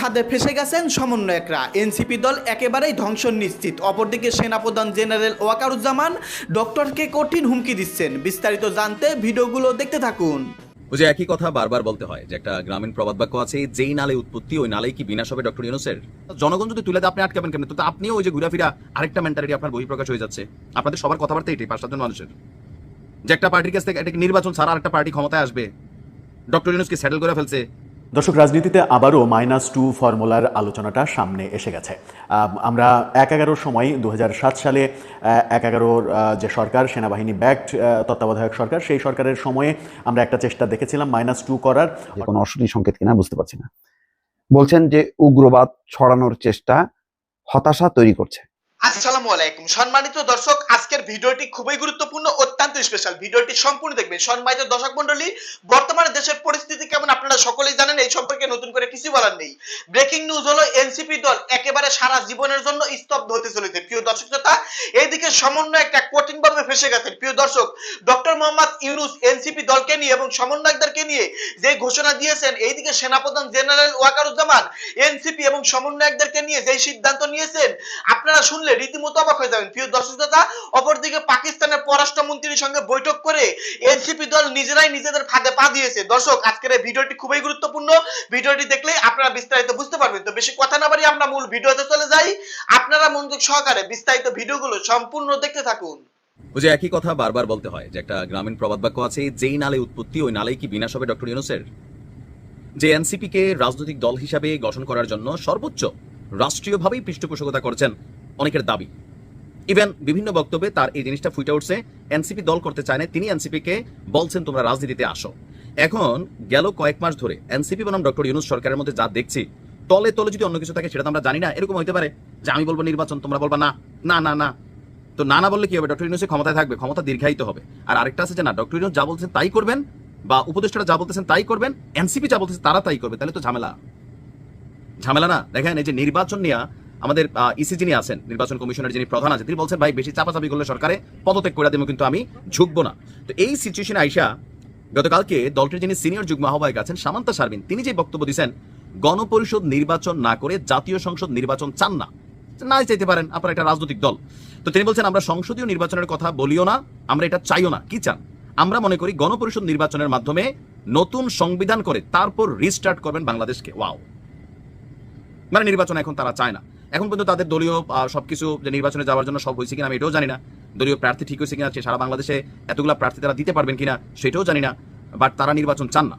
ফাঁদে ফেসে গেছেন সমন্বয়করা। এনসিপি দল একেবারেই ধ্বংস নিশ্চিত অপরদিকে সেনাপ্রধান জেনারেল ওয়াকারুজ্জামান ডক্টরকে কঠিন হুমকি দিচ্ছেন। বিস্তারিত জানতে ভিডিওগুলো দেখতে থাকুন। ওই যে একই কথা বারবার বলতে হয় যে একটা গ্রামীণ প্রবাদ বাক্য আছে, যেই নালে উৎপত্তি, ওই নালেই কি বিনাশ হবে ডক্টর ইউনুসের? জনগণ যদি তুলে আপনি আটকাবেন কেমন? তো আপনিও ওই যে ঘুরাফিরা, আরেকটা মেন্টালিটি আপনার বহিঃপ্রকাশ হয়ে যাচ্ছে। আপনাদের সবার কথাবার্তা এটাই পাঁচ সাতজন মানুষের। যে একটা পার্টির কাছ থেকে একটা নির্বাচন ছাড়া আরেকটা পার্টি ক্ষমতায় আসবে? ডক্টর ইউনুসকে সেটেল করে ফেলছে? দর্শক, রাজনীতিতে আবারও মাইনাস টু ফর্মুলার আলোচনাটা সামনে এসে গেছে। আমরা এক এগারোর সময় দু হাজার সাত সালে এক এগারোর যে সরকার, সেনাবাহিনী ব্যাকড তত্ত্বাবধায়ক সরকার, সেই সরকারের সময়ে আমরা একটা চেষ্টা দেখেছিলাম মাইনাস টু করার। কোনো অশনি সংকেত কিনা, বুঝতে পারছি না। বলছেন যে উগ্রবাদ ছড়ানোর চেষ্টা হতাশা তৈরি করছে। আসসালামু আলাইকুম। সম্মানিত দর্শক, আজকের ভিডিওটি খুবই গুরুত্বপূর্ণ, অত্যন্ত স্পেশাল ভিডিওটি সম্পূর্ণ দেখবেন। সম্মানিত দর্শক মন্ডলী বর্তমানে দেশের পরিস্থিতি কেমন আপনারা সকলেই জানেন, এই সম্পর্কে নতুন করে কিছু বলার নেই। ব্রেকিং নিউজ হলো এনসিপি দল একেবারে সারা জীবনের জন্য স্তব্ধ হতে চলেছে। প্রিয় দর্শক শ্রোতা, এইদিকে সমন্বয় একটা কঠিন ভাবে ফেসে গেছেন প্রিয় দর্শক ডক্টর মোহাম্মদ ইউনুস এনসিপি দলকে নিয়ে এবং সমন্বয়কদেরকে নিয়ে যে ঘোষণা দিয়েছেন, এইদিকে সেনাপ্রধান জেনারেল ওয়াকারুজ্জামান এনসিপি এবং সমন্বয়কদেরকে নিয়ে যে সিদ্ধান্ত নিয়েছেন, আপনারা শুনলে রীতিমতো অবাক হয়ে যাবেন। প্রিয় দর্শক শ্রোতা, অপরদিকে পাকিস্তানের পররাষ্ট্রমন্ত্রীর সঙ্গে বৈঠক করে এনসিপি দল নিজেরাই নিজেদের ফাঁদে পা দিয়েছে। দর্শক, আজকের এই ভিডিওটি খুবই গুরুত্বপূর্ণ। ভিডিওটি দেখলে আপনারা বিস্তারিত বুঝতে পারবেন। তো বেশি কথা না বাড়িয়ে আমরা মূল ভিডিওতে চলে যাই। আপনারা মনোযোগ সহকারে বিস্তারিত ভিডিওগুলো সম্পূর্ণ দেখতে থাকুন। যে একই কথা বারবার বলতে হয় যে একটা গ্রামীণ প্রবাদ বাক্য আছে, যেই নালে উৎপত্তি, ওই নালেই কি বিনাশ হবে ডক্টর ইউনুসের? যে এনসিপি কে রাজনৈতিক দল হিসাবে গঠন করার জন্য সর্বোচ্চ রাষ্ট্রীয়ভাবেই পৃষ্ঠপোষকতা করছেন অনেকের দাবি। ইভেন বিভিন্ন বক্তব্যে তার এই জিনিসটা ফুটে উঠছে এনসিপি দল করতে চায় না তিনি এনসিপি কে বলছেন, তোমরা রাজনীতিতে আসো। এখন গেল কয়েক মাস ধরে এনসিপি বনাম ডক্টর ইউনুস সরকারের মধ্যে যা দেখছি, তলে তলে যদি অন্য কিছু থাকে, সেটা তো আমরা জানি না, এরকম হইতে পারে যে আমি বলব নির্বাচন, তোমরা বলবা না না না না। তো না না বললে কি হবে? ডক্টর ইউনুসের ক্ষমতায় থাকবে, ক্ষমতা দীর্ঘায়িত হবে। আর আরেকটা আছে যে, না, ডক্টর ইউনুস যা বলছেন তাই করবেন বা উপদেষ্টারা যা বলতেছেন তাই করবেন এনসিপি যা বলতেছে তারা তাই করবে। তাহলে তো ঝামেলা। ঝামেলা না, দেখেন এই যে নির্বাচন নিয়ে আমাদের ইসি যিনি আছেন, নির্বাচন কমিশনের যিনি প্রধান আছেন, তিনি বলছেন, ভাই, বেশি চাপাচাপি করলে সরকারে পদত্যাগ করে দেবো, কিন্তু আমি ঝুঁকবো না। তো এই সিচুয়েশনে আইসা গতকালকে দলটির যিনি সিনিয়র যুগ্ম আহ্বায়ক আছেন, সামান্তা শারমিন, তিনি যে বক্তব্য দিয়েছেন গণপরিষদ নির্বাচন না করে জাতীয় সংসদ নির্বাচন চান না। না চাইতে পারেন, আপনার একটা রাজনৈতিক দল। তো তিনি বলছেন, আমরা সংসদীয় নির্বাচনের কথা বলিও না, আমরা এটা চাইও না। কি চান? আমরা মনে করি গণপরিষদ নির্বাচনের মাধ্যমে নতুন সংবিধান করে তারপর রিস্টার্ট করবেন বাংলাদেশকে। ওয়াও! মানে নির্বাচন এখন তারা চায় না। এখন পর্যন্ত তাদের দলীয় সবকিছু যে নির্বাচনে যাওয়ার জন্য সব হয়েছে কিনা আমি এটাও জানি না। দলীয় প্রার্থী ঠিক হয়েছে কিনা সারা বাংলাদেশে এতগুলা প্রার্থী তারা দিতে পারবেন কিনা, সেটাও জানি না বাট তারা নির্বাচন চান না।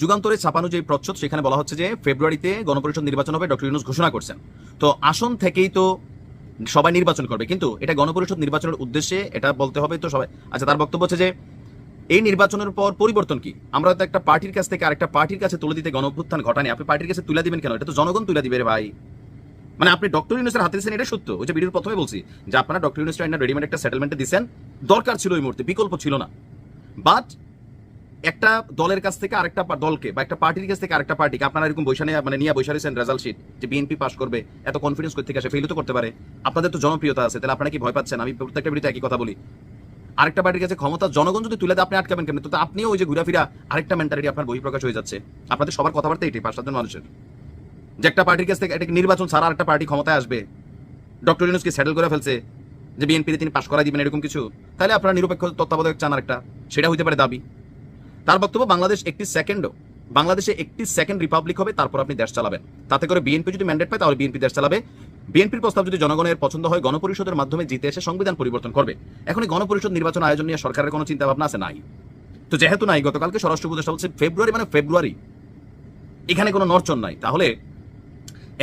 যুগান্তরে ছাপানো যে প্রচ্ছদ, সেখানে বলা হচ্ছে যে ফেব্রুয়ারিতে গণপরিষদ নির্বাচন হবে, ডক্টর ইউনুস ঘোষণা করছেন। তো আসন থেকেই তো সবাই নির্বাচন করবে, কিন্তু এটা গণপরিষদ নির্বাচনের উদ্দেশ্যে এটা বলতে হবে তো সবাই। আচ্ছা তার বক্তব্য হচ্ছে যে এই নির্বাচনের পর পরিবর্তন কি? আমরা তো একটা পার্টির কাছ থেকে আরেকটা পার্টির কাছে তুলে দিতে গণভ্যুত্থান ঘটানি আপনি পার্টির কাছে তুলে দিবেন কেন? এটা তো জনগণ তুলে দিবে ভাই। মানে আপনি ডক্টর ইউনুসের হাতে দিচ্ছেন এটা সত্য। ওই যে ভিডিওর প্রথমে বলছি যে আপনারা ডক্টর ইউনুসটা একটা রেডিমেড একটা সেটেলমেন্টে দিচ্ছেন দরকার ছিল ওই মুহূর্তে, বিকল্প ছিল না। বাট একটা দলের কাছ থেকে আরেকটা দলকে বা একটা পার্টির কাছ থেকে আরেকটা পার্টিকে আপনারা এরকম বৈশানে মানে নিয়ে বৈশা রয়েছেন রেজাল্ট শিট যে বিএনপি পাস করবে, এত কনফিডেন্স করতে আসে ফেলও তো করতে পারে। আপনাদের তো জনপ্রিয়তা আছে, তাহলে আপনারা কি ভয় পাচ্ছেন? আমি প্রত্যেকটা ভিডিওতে একই কথা বলি। আরেকটা পার্টির কাছে ক্ষমতা, জনগণ যদি তুলে দেয়, আপনি আটকাবেন কেমন? তো আপনিও ওই যে ঘুরাফিরা আরেকটা মেন্টালিটি আপনার বহিঃপ্রকাশ হয়ে যাচ্ছে। আপনাদের সবার কথাবার্তা এটাই পাঁচ সাতজন মানুষের। যে একটা পার্টির কাছ থেকে একটা নির্বাচন ছাড়া আরেকটা পার্টি ক্ষমতায় আসবে। ডক্টর ইউনুসকে সেটেল করে ফেলছে যে বিএনপিতে তিনি পাশ করাই দিবেন এরকম কিছু। তাহলে আপনারা নিরপেক্ষ তত্ত্বাবধায়ক চান আরেকটা, সেটা হইতে পারে দাবি। তার বক্তব্য, বাংলাদেশ একটি সেকেন্ডও বাংলাদেশে একটি সেকেন্ড রিপাবলিক হবে, তারপর আপনি দেশ চালাবেন। তাতে করে বিএনপি যদি ম্যান্ডেট পায়, তাহলে বিএনপি দেশ চালাবে। বিএনপির প্রস্তাব যদি জনগণের পছন্দ হয়, গণপরিষদের মাধ্যমে জিতে এসে সংবিধান পরিবর্তন করবে। এখন গণপরিষদ নির্বাচন আয়োজন নিয়ে সরকারের কোনো চিন্তা ভাবনা আছে? নাই। তো যেহেতু নাই, গতকালকে স্বরাষ্ট্র উপদেষ্টা বলছে, ফেব্রুয়ারি মানে ফেব্রুয়ারি। এখানে কোনো নরচন নাই। তাহলে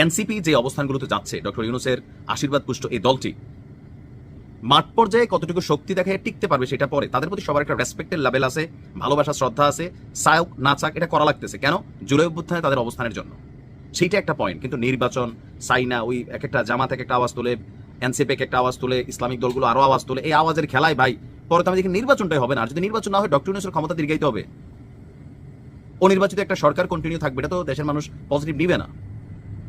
এনসিপি যে অবস্থানগুলোতে যাচ্ছে, ডক্টর ইউনুসের আশীর্বাদ পুষ্ট এই দলটি, মাঠ পর্যায়ে কতটুকু শক্তি দেখায় টিকতে পারবে সেটা পরে। তাদের প্রতি সবার একটা রেসপেক্টের লেভেল আছে, ভালোবাসা, শ্রদ্ধা আছে, সায়ক, নাচাক, এটা করা লাগতেছে। কেন? জুলাই অভ্যুত্থানে তাদের অবস্থানের জন্য। সেইটা একটা পয়েন্ট কিন্তু নির্বাচন, সাইনা, ওই এক একটা জামাত এক একটা আওয়াজ তোলে, এনসিপি এক একটা আওয়াজ তোলে, ইসলামিক দলগুলো আরও আওয়াজ তোলে, এই আওয়াজের খেলায় ভাই, পরে তো আমি দেখি নির্বাচনটাই হবে না। যদি নির্বাচন না হয়, ডক্টর ইউনুসের ক্ষমতা দীর্ঘায়িত হবে। অনির্বাচিত একটা সরকার কন্টিনিউ থাকবে, এটা তো দেশের মানুষ পজিটিভ নিবে না।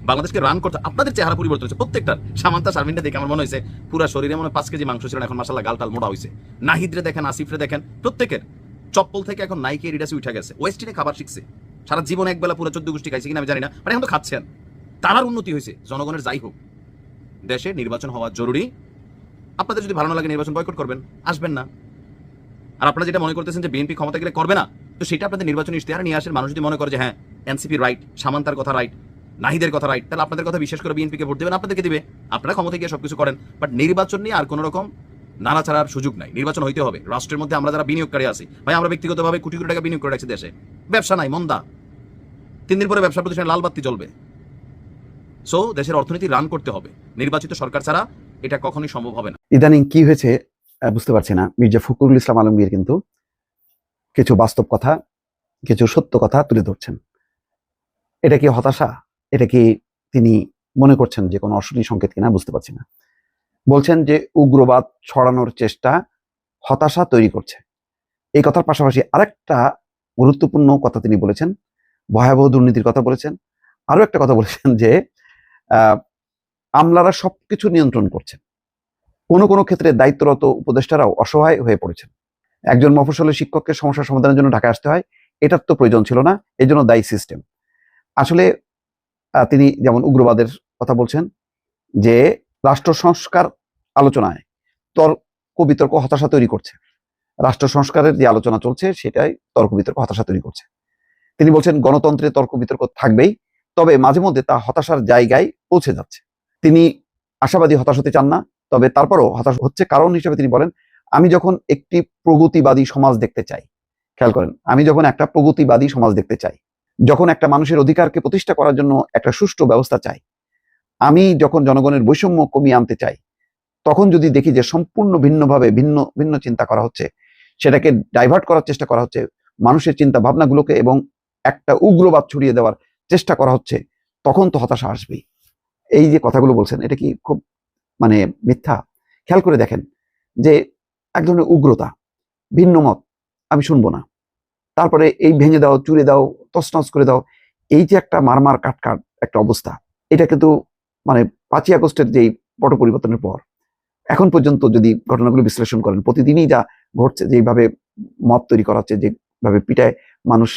বাংলাদেশকে রান করতে আপনাদের চেহারা পরিবর্তন হচ্ছে প্রত্যেকটার সামান্তা শারমিনটা দেখে আমার মনে হয়েছে পুরা শরীরে মনে পাঁচ কেজি মাংস ছিল এখন মাসাল্লাহ গালটাল মোটা হয়েছে। নাহিদরে দেখেন, আসিফরে দেখেন, প্রত্যেকের। চপ্পল থেকে এখন নাইকে রিডাসি উঠে গেছে। ওয়েস্টিনে খাবার শিখছে। সারা জীবন একবেলা পুরো চোদ্দ গোষ্ঠী খাইছে কিনা আমি জানি না মানে এখন তো খাচ্ছেন তারার উন্নতি হয়েছে, জনগণের যাই হোক। দেশে নির্বাচন হওয়া জরুরি। আপনাদের যদি ভালো না লাগে নির্বাচন বয়কট করবেন, আসবেন না। আর আপনারা যেটা মনে করতেছেন যে বিএনপি ক্ষমতা গেলে করবে না, তো সেটা আপনাদের নির্বাচন ইশতেহার নিয়ে আসেন। মানুষ যদি মনে করে যে হ্যাঁ এনসিপি রাইট সামান্তার কথা রাইট নাহিদের কথা রাইট তাহলে আপনাদের কথা বিশ্বাস করে বিএনপিকে ভোট দেবেন, আপনাদেরকে দিবে। আপনারা ক্ষমতা গিয়ে সবকিছু করেন বাট নির্বাচন নিয়ে আর কোনো রকম নাড়াচাড়ার সুযোগ নাই। নির্বাচন হইতে হবে। রাষ্ট্রের মধ্যে আমরা যারা বিনিয়োগকারী আছি, ভাই, আমরা ব্যক্তিগতভাবে কোটি কোটি টাকা বিনিয়োগ করে রাখছি দেশে। ব্যবসা নাই, মন্দা। তিন দিন পরে ব্যবসা প্রতিষ্ঠানে লাল বাতি জ্বলবে। সো দেশের অর্থনীতি রান করতে হবে। নির্বাচিত সরকার ছাড়া এটা কখনোই সম্ভব হবে না। ইদানিং কি হয়েছে বুঝতে পারছি না। মির্জা ফখরুল ইসলাম আলমগীর কিন্তু কিছু বাস্তব কথা, কিছু সত্য কথা তুলে ধরছেন। এটা কি হতাশা? এটা কি তিনি মনে করছেন যে কোনো অশনি সংকেত কিনা বুঝতে পারছি না। বলছেন যে উগ্রবাদ ছড়ানোর চেষ্টা হতাশা তৈরি করছে। এই কথার পাশাপাশি আরেকটা গুরুত্বপূর্ণ কথা তিনি বলেছেন, ভয়াবহ দুর্নীতির কথা বলেছেন। আরও একটা কথা বলেছেন যে আমলারা সবকিছু নিয়ন্ত্রণ করছেন। কোনো কোনো ক্ষেত্রে দায়িত্বরত উপদেষ্টারাও অসহায় হয়ে পড়েছেন। একজন মফস্বলের শিক্ষককে সমস্যা সমাধানের জন্য ঢাকা আসতে হয়, এটার তো প্রয়োজন ছিল না এই জন্য দায়ী সিস্টেম। আসলে তিনি যেমন উগ্রবাদের কথা বলছেন যে রাষ্ট্র সংস্কার আলোচনায় তর্ক বিতর্ক হতাশা তৈরি করছে। রাষ্ট্র সংস্কারের যে আলোচনা চলছে, সেটাই তর্ক বিতর্ক, হতাশা তৈরি করছে। তিনি বলছেন, গণতন্ত্রে তর্ক বিতর্ক থাকবেই, তবে মাঝে মধ্যে তা হতাশার জায়গায় পৌঁছে যাচ্ছে। তিনি আশাবাদী হতাশ হতে চান না, তবে তারপরও হতাশ হচ্ছে। কারণ হিসেবে তিনি বলেন, আমি যখন একটি প্রগতিবাদী সমাজ দেখতে চাই, খেয়াল করেন, আমি যখন একটা প্রগতিবাদী সমাজ দেখতে চাই যখন একটা মানুষের অধিকারকে প্রতিষ্ঠা করার জন্য একটা সুষ্ঠু ব্যবস্থা চাই, আমি যখন জনগণের বৈষম্য কমিয়ে আনতে চাই, তখন যদি দেখি যে সম্পূর্ণ ভিন্নভাবে ভিন্ন ভিন্ন চিন্তা করা হচ্ছে, সেটাকে ডাইভার্ট করার চেষ্টা করা হচ্ছে, মানুষের চিন্তা ভাবনাগুলোকে এবং একটা উগ্রবাদ ছড়িয়ে দেওয়ার চেষ্টা করা হচ্ছে, তখন তো হতাশা আসবেই। এই যে কথাগুলো বলছেন, এটা কি খুব মানে মিথ্যা? খেয়াল করে দেখেন যে এক ধরনের উগ্রতা, ভিন্ন মত, আমি শুনব না। তারপরে এই ভেঙে দাও, চুরে দাও, তছনছ করে দাও, এই যে একটা মারমার কাটকাট একটা অবস্থা, এটা কিন্তু মানে পাঁচই আগস্টের যেই পট পরিবর্তনের পর, এখন পর্যন্ত যদি ঘটনাগুলো বিশ্লেষণ করেন, প্রতিদিনই যা ঘটছে যেভাবে মত তৈরি করা হচ্ছে, যেভাবে পিটায় মানুষ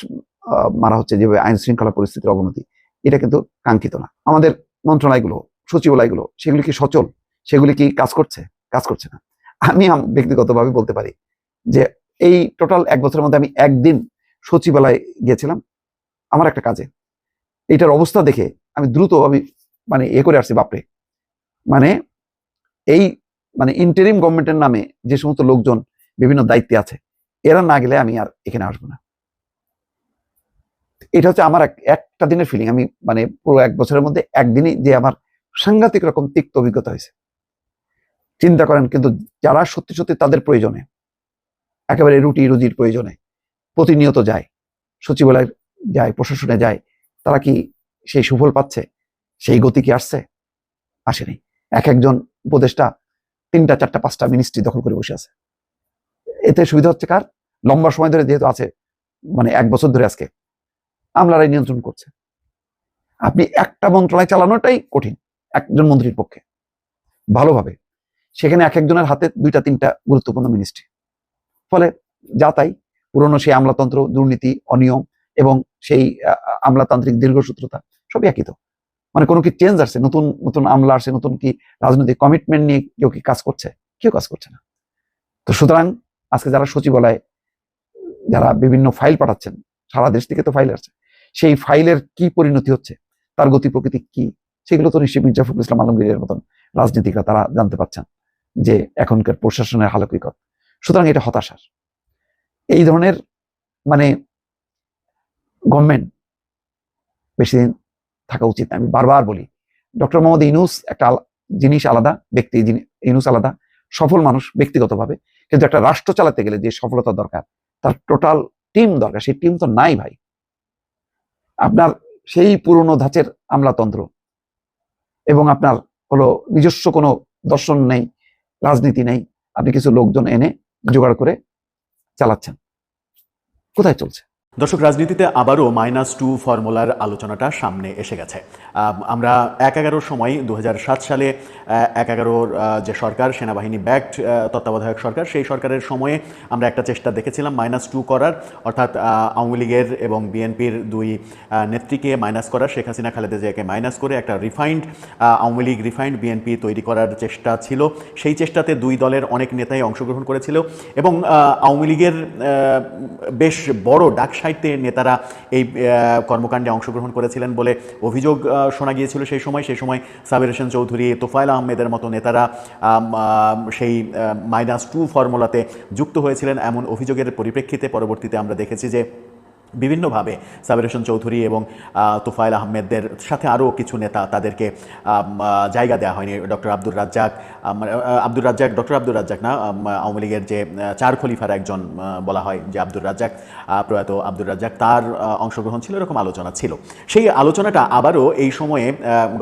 মারা হচ্ছে, যেভাবে আইন শৃঙ্খলা পরিস্থিতির অবনতি, এটা কিন্তু কাঙ্ক্ষিত না। আমাদের মন্ত্রণালয়গুলো, সচিবালয়গুলো, সেগুলি কি সচল? সেগুলি কি কাজ করছে? কাজ করছে না। আমি, ব্যক্তিগতভাবে বলতে পারি যে এই টোটাল এক বছরের মধ্যে আমি একদিন সচিবালয়ে গিয়েছিলাম আমার একটা কাজে। এইটার অবস্থা দেখে আমি দ্রুত আমি মানে এ করে আসছি, বাপরে। মানে এই মানে ইন্টারিম গভর্নমেন্টের নামে যে সমস্ত লোকজন বিভিন্ন দায়িত্বে আছে, এরা না গেলে আমি আর এখানে আসব না। এটা হচ্ছে আমার এক- একটা দিনের ফিলিং আমি মানে পুরো এক বছরের মধ্যে একদিনই যে আমার সাংঘাতিক রকম তিক্ত অভিজ্ঞতা হয়েছে। চিন্তা করেন, কিন্তু যারা সত্যি সত্যি তাদের প্রয়োজনে একেবারে রুটি রুজির প্রয়োজনে প্রতিনিয়ত যায়, সচিবালয় যায়, প্রশাসনে যায়, তারা কি সেই সুফল পাচ্ছে? সেই গতি কি আসছে? আসেনি। এক একজন উপদেষ্টা তিনটা, চারটা, পাঁচটা মিনিস্ট্রি দখল করে বসে আছে। এতে সুবিধা হচ্ছে কার? লম্বা সময় ধরে যেহেতু আছে মানে এক বছর ধরে আজকে, আমলারাই নিয়ন্ত্রণ করছে। আপনি একটা মন্ত্রণালয় চালানোটাই কঠিন, একজন মন্ত্রীর পক্ষে। ভালোভাবে। সেখানে এক একজনের হাতে দুইটা, তিনটা গুরুত্বপূর্ণ মিনিস্ট্রি। ফলে যা তাই পুরনো সেই আমলাতন্ত্র, দুর্নীতি, অনিয়ম এবং সেই আমলাতান্ত্রিক দীর্ঘসূত্রতা সবই একই তো। মানে কোনো কি চেঞ্জ আসছে? নতুন নতুন আমলা আসছে, নতুন কি রাজনৈতিক কমিটমেন্ট নিয়ে কেউ কি কাজ করছে? কেউ কাজ করছে না। তো সুতরাং আজকে যারা সচিবালয়, যারা বিভিন্ন ফাইল পাঠাচ্ছেন, সারা দেশ থেকে তো ফাইল আসছে, সেই ফাইলের কি পরিণতি হচ্ছে? তার গতি প্রকৃতি কি? সেগুলো তো নিশ্চয়ই মির্জা ফখরুল ইসলাম আলমগীরের মতন রাজনীতিকরা তারা জানতে পারছেন যে এখনকার প্রশাসনের হালকিকত সুতরাং এটা হতাশার। এই ধরনের মানে গভর্নমেন্ট বেশি দিন থাকা উচিত আমি বারবার বলি ডক্টর মোহাম্মদ ইনুস একটা জিনিস আলাদা, ব্যক্তি ইনুস আলাদা, সফল মানুষ ব্যক্তিগতভাবে, কিন্তু একটা রাষ্ট্র চালাতে গেলে যে সফলতা দরকার, তার টোটাল টিম দরকার, সেই টিম তো নাই ভাই। আপনার সেই পুরনো ধাঁচের আমলাতন্ত্র এবং আপনার হলো নিজস্ব কোনো দর্শন নেই, রাজনীতি নেই, আপনি কিছু লোকজন এনে জোগাড় করে চালাচ্ছেন। কোথায় চলছে? দর্শক, রাজনীতিতে আবারও মাইনাস টু ফর্মুলার আলোচনাটা সামনে এসে গেছে। আমরা এক এগারোর সময় দু হাজার সাত সালে এক এগারোর যে সরকার, সেনাবাহিনী ব্যাক্ট তত্ত্বাবধায়ক সরকার, সেই সরকারের সময়ে আমরা একটা চেষ্টা দেখেছিলাম মাইনাস টু করার। অর্থাৎ আওয়ামী লীগের এবং বিএনপির দুই নেত্রীকে মাইনাস করার শেখ হাসিনা, খালেদা জিয়াকে মাইনাস করে একটা refined Awami League refined BNP তৈরি করার চেষ্টা ছিল। সেই চেষ্টাতে দুই দলের অনেক নেতাই অংশগ্রহণ করেছিল এবং আওয়ামী লীগের বেশ বড় ডাক সাহিত্যে নেতারা এই কর্মকাণ্ডে অংশগ্রহণ করেছিলেন বলে অভিযোগ শোনা গিয়েছিল সেই সময়। সেই সময় সাবির হোসেন চৌধুরী, তোফায়েল আহমেদের মতো নেতারা সেই মাইনাস টু ফর্মুলাতে যুক্ত হয়েছিলেন এমন অভিযোগের পরিপ্রেক্ষিতে। পরবর্তীতে আমরা দেখেছি যে বিভিন্নভাবে সাবির হোসেন চৌধুরী এবং তোফায়েল আহমেদদের সাথে আরও কিছু নেতা তাদেরকে জায়গা দেওয়া হয়নি। ডক্টর আব্দুর রাজ্জাক আব্দুর রাজ্জাক, ডক্টর আব্দুর রাজ্জাক না আওয়ামী লীগের যে চার খলিফার একজন বলা হয় যে আব্দুর রাজ্জাক প্রয়াত আব্দুর রাজ্জাক, তার অংশগ্রহণ ছিল এরকম আলোচনা ছিল। সেই আলোচনাটা আবারও এই সময়ে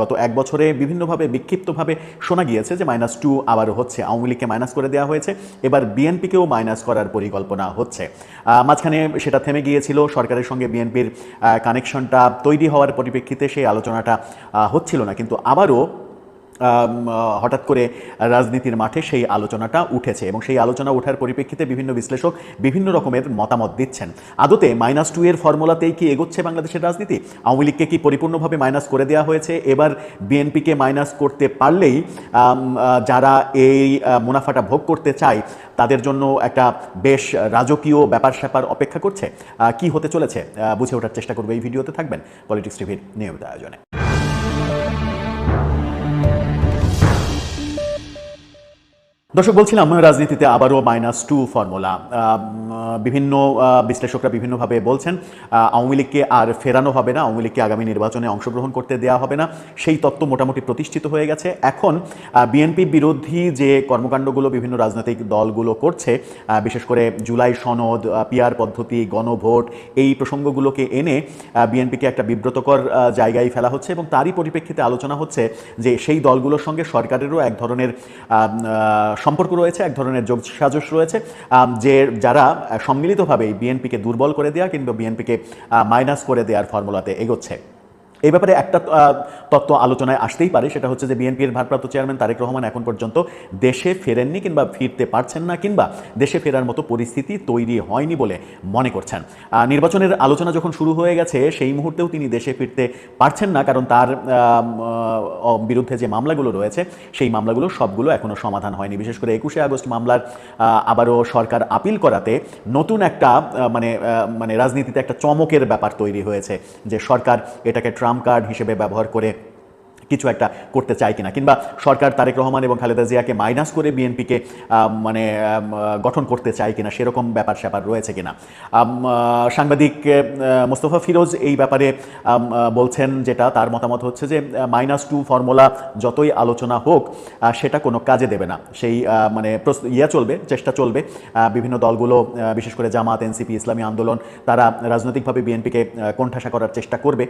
গত এক বছরে বিভিন্নভাবে বিক্ষিপ্তভাবে শোনা গিয়েছে যে মাইনাস টু আবারও হচ্ছে। আওয়ামী লীগকে মাইনাস করে দেওয়া হয়েছে। এবার বিএনপিকেও মাইনাস করার পরিকল্পনা হচ্ছে। মাঝখানে সেটা থেমে গিয়েছিল। সরকারের সঙ্গে বিএনপির কানেকশনটা তৈরি হওয়ার পরিপ্রেক্ষিতে সেই আলোচনাটা হচ্ছিল না। কিন্তু আবারও হঠাৎ করে রাজনীতির মাঠে সেই আলোচনাটা উঠেছে এবং সেই আলোচনা ওঠার পরিপ্রেক্ষিতে বিভিন্ন বিশ্লেষক বিভিন্ন রকমের মতামত দিচ্ছেন। আদতে মাইনাস টু এর ফর্মুলাতেই কি এগোচ্ছে বাংলাদেশের রাজনীতি? আওয়ামী লীগকে কি পরিপূর্ণভাবে মাইনাস করে দেওয়া হয়েছে? এবার বিএনপিকে মাইনাস করতে পারলেই যারা এই মুনাফাটা ভোগ করতে চায়, তাদের জন্য একটা বেশ রাজকীয় ব্যাপার স্যাপার অপেক্ষা করছে। কি হতে চলেছে? বুঝে ওঠার চেষ্টা করবে। এই ভিডিওতে থাকবেন পলিটিক্স টিভির নিয়মিত আয়োজনে। দর্শক, বলছিলাম, রাজনীতিতে আবারও মাইনাস টু ফর্মুলা বিভিন্ন বিশ্লেষকরা বিভিন্নভাবে বলছেন আওয়ামী লীগকে আর ফেরানো হবে না, আওয়ামী লীগকে আগামী নির্বাচনে অংশগ্রহণ করতে দেওয়া হবে না। সেই তত্ত্ব মোটামুটি প্রতিষ্ঠিত হয়ে গেছে। এখন বিএনপি বিরোধী যে কর্মকাণ্ডগুলো বিভিন্ন রাজনৈতিক দলগুলো করছে বিশেষ করে জুলাই সনদ পিয়ার পদ্ধতি, গণভোট, এই প্রসঙ্গগুলোকে এনে বিএনপিকে একটা বিব্রতকর জায়গায় ফেলা হচ্ছে এবং তারই পরিপ্রেক্ষিতে আলোচনা হচ্ছে যে সেই দলগুলোর সঙ্গে সরকারেরও এক ধরনের সম্পর্ক রয়েছে, এক ধরনের যোগ সাজস রয়েছে যে যারা সম্মিলিতভাবে বিএনপিকে দুর্বল করে দেওয়া কিংবা বিএনপিকে মাইনাস করে দেওয়ার ফর্মুলাতে এগোচ্ছে। এই ব্যাপারে একটা তত্ত্ব আলোচনায় আসতেই পারে, সেটা হচ্ছে যে বিএনপির ভারপ্রাপ্ত চেয়ারম্যান তারেক রহমান এখন পর্যন্ত দেশে ফেরেননি কিংবা ফিরতে পারছেন না কিংবা দেশে ফেরার মতো পরিস্থিতি তৈরি হয়নি বলে মনে করছেন। নির্বাচনের আলোচনা যখন শুরু হয়ে গেছে, সেই মুহূর্তেও তিনি দেশে ফিরতে পারছেন না, কারণ তার বিরুদ্ধে যে মামলাগুলো রয়েছে, সেই মামলাগুলো সবগুলো এখনও সমাধান হয়নি। বিশেষ করে একুশে আগস্ট মামলার আবারও সরকার আপিল করাতে নতুন একটা মানে মানে রাজনীতিতে একটা চমকের ব্যাপার তৈরি হয়েছে, যে সরকার এটাকে ট্রাম্প কার্ড হিসেবে ব্যবহার করে কিছু একটা করতে চায় কিনা। কিংবা সরকার তারেক রহমান এবং খালেদা জিয়াকে মাইনাস করে বিএনপিকে মানে গঠন করতে চায় কিনা সেরকম ব্যাপার স্যাপার রয়েছে কিনা। সাংবাদিক মোস্তফা ফিরোজ এই ব্যাপারে বলছেন যেটা, তার মতামত হচ্ছে যে মাইনাস টু ফর্মুলা যতই আলোচনা হোক সেটা কোনো কাজে দেবে না। সেই মানে ইয়ে চলবে, চেষ্টা চলবে বিভিন্ন দলগুলো বিশেষ করে জামাত, এনসিপি, ইসলামী আন্দোলন, তারা রাজনৈতিকভাবে বিএনপিকে কোণঠাসা করার চেষ্টা করবে।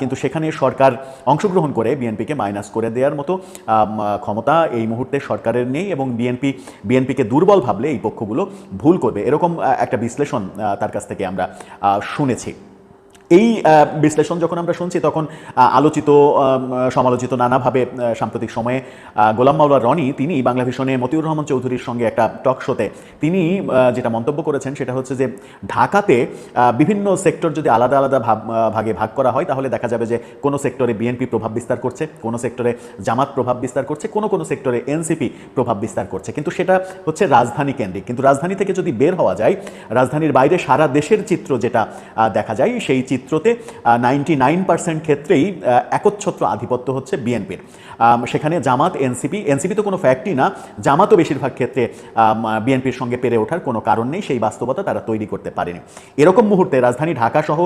কিন্তু সেখানে সরকার অংশগ্রহণ করে বিএনপিকে মাইনাস করে দেওয়ার মতো ক্ষমতা এই মুহূর্তে সরকারের নেই এবং বিএনপি, বিএনপিকে দুর্বল ভাবলে এই পক্ষগুলো ভুল করবে। এরকম একটা বিশ্লেষণ তার কাছ থেকে আমরা শুনেছি। এই বিশ্লেষণ যখন আমরা শুনছি, তখন আলোচিত সমালোচিত নানাভাবে সাম্প্রতিক সময়ে গোলাম মাওলা রনি, তিনি বাংলা ভিশনে মতিউর রহমান চৌধুরীর সঙ্গে একটা টক শোতে, তিনি যেটা মন্তব্য করেছেন সেটা হচ্ছে যে, ঢাকাতে বিভিন্ন সেক্টর যদি আলাদা আলাদা ভাগে ভাগ করা হয়, তাহলে দেখা যাবে যে, কোনো সেক্টরে বিএনপি প্রভাব বিস্তার করছে, কোনো সেক্টরে জামাত প্রভাব বিস্তার করছে, কোনো কোনো সেক্টরে এনসিপি প্রভাব বিস্তার করছে। কিন্তু সেটা হচ্ছে রাজধানী কেন্দ্রিক। কিন্তু রাজধানী থেকে যদি বের হওয়া যায়, রাজধানীর বাইরে সারা দেশের চিত্র যেটা দেখা যায়, সেই চিত্রতে নাইনটি নাইন পার্সেন্ট ক্ষেত্রেই একচ্ছত্র আধিপত্য হচ্ছে বিএনপির সেখানে জামাত এনসিপি এনসিপি তো কোনো ফ্যাক্টই না, জামাতও বেশিরভাগ ক্ষেত্রে বিএনপির সঙ্গে পেরে ওঠার কোনো কারণ নেই, সেই বাস্তবতা তারা তৈরি করতে পারেনি। এরকম মুহূর্তে রাজধানী ঢাকা সহ,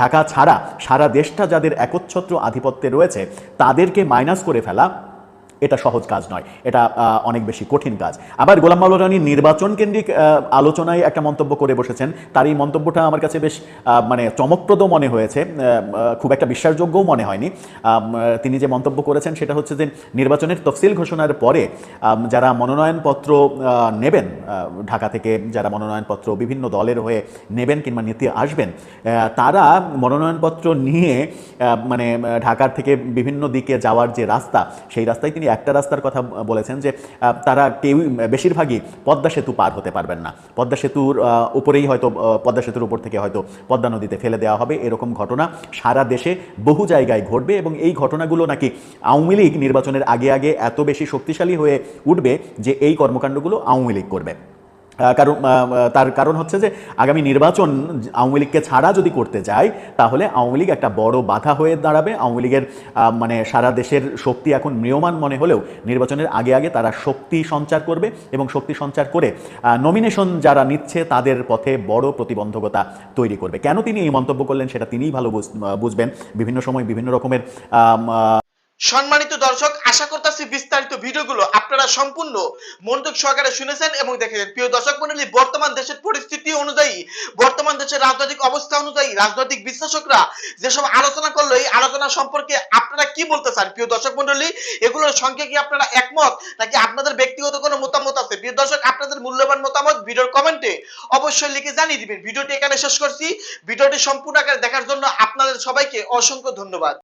ঢাকা ছাড়া সারা দেশটা যাদের একচ্ছত্র আধিপত্যে রয়েছে, তাদেরকে মাইনাস করে ফেলা এটা সহজ কাজ নয়, এটা অনেক বেশি কঠিন কাজ। আবার গোলাম রানী নির্বাচন কেন্দ্রিক আলোচনায় একটা মন্তব্য করে বসেছেন। তার এই মন্তব্যটা আমার কাছে বেশ মানে চমকপ্রদ মনে হয়েছে খুব একটা বিশ্বাসযোগ্যও মনে হয়নি। তিনি যে মন্তব্য করেছেন সেটা হচ্ছে যে, নির্বাচনের তফসিল ঘোষণার পরে যারা মনোনয়নপত্র নেবেন ঢাকা থেকে যারা মনোনয়নপত্র বিভিন্ন দলের হয়ে নেবেন কিংবা নিতে আসবেন তারা মনোনয়নপত্র নিয়ে মানে ঢাকার থেকে বিভিন্ন দিকে যাওয়ার যে রাস্তা, সেই রাস্তায় তিনি একটা রাস্তার কথা বলেছেন যে তারা কেউ, বেশিরভাগই পদ্মা সেতু পার হতে পারবেন না। পদ্মা সেতুর উপরেই হয়তো পদ্মা সেতুর উপর থেকে হয়তো পদ্মা নদীতে ফেলে দেওয়া হবে এরকম ঘটনা সারা দেশে বহু জায়গায় ঘটবে এবং এই ঘটনাগুলো নাকি আওয়ামী লীগ নির্বাচনের আগে আগে এত বেশি শক্তিশালী হয়ে উঠবে যে এই কর্মকাণ্ডগুলো আওয়ামী লীগ করবে। কারণ তার কারণ হচ্ছে যে আগামী নির্বাচন আওয়ামী লীগকে ছাড়া যদি করতে যায়, তাহলে আওয়ামী লীগ একটা বড় বাধা হয়ে দাঁড়াবে। আওয়ামী লীগের মানে সারা দেশের শক্তি এখন ম্রিয়মান মনে হলেও নির্বাচনের আগে আগে তারা শক্তি সঞ্চার করবে এবং শক্তি সঞ্চার করে নমিনেশন যারা নিচ্ছে তাদের পথে বড় প্রতিবন্ধকতা তৈরি করবে। কেন তিনি এই মন্তব্য করলেন সেটা তিনিই ভালো বুঝ- বুঝবেন। বিভিন্ন সময় বিভিন্ন রকমের সম্মানিত দর্শক, আশা করতেছি বিস্তারিত ভিডিওগুলো আপনারা সম্পূর্ণ মনোযোগ সহকারে শুনেছেন এবং দেখেছেন। প্রিয় দর্শক মন্ডলী বর্তমান দেশের পরিস্থিতি অনুযায়ী, বর্তমান দেশের রাজনৈতিক অবস্থা অনুযায়ী, রাজনৈতিক বিশ্লেষকরা যেসব আলোচনা করল, এই আলোচনা সম্পর্কে আপনারা কি বলতে চান? প্রিয় দর্শক মন্ডলী এগুলোর সঙ্গে কি আপনারা একমত? নাকি আপনাদের ব্যক্তিগত কোনো মতামত আছে? প্রিয় দর্শক, আপনাদের মূল্যবান মতামত ভিডিওর কমেন্টে অবশ্যই লিখে জানিয়ে দিবেন। ভিডিওটি এখানে শেষ করছি। ভিডিওটি সম্পূর্ণ আকারে দেখার জন্য আপনাদের সবাইকে অসংখ্য ধন্যবাদ।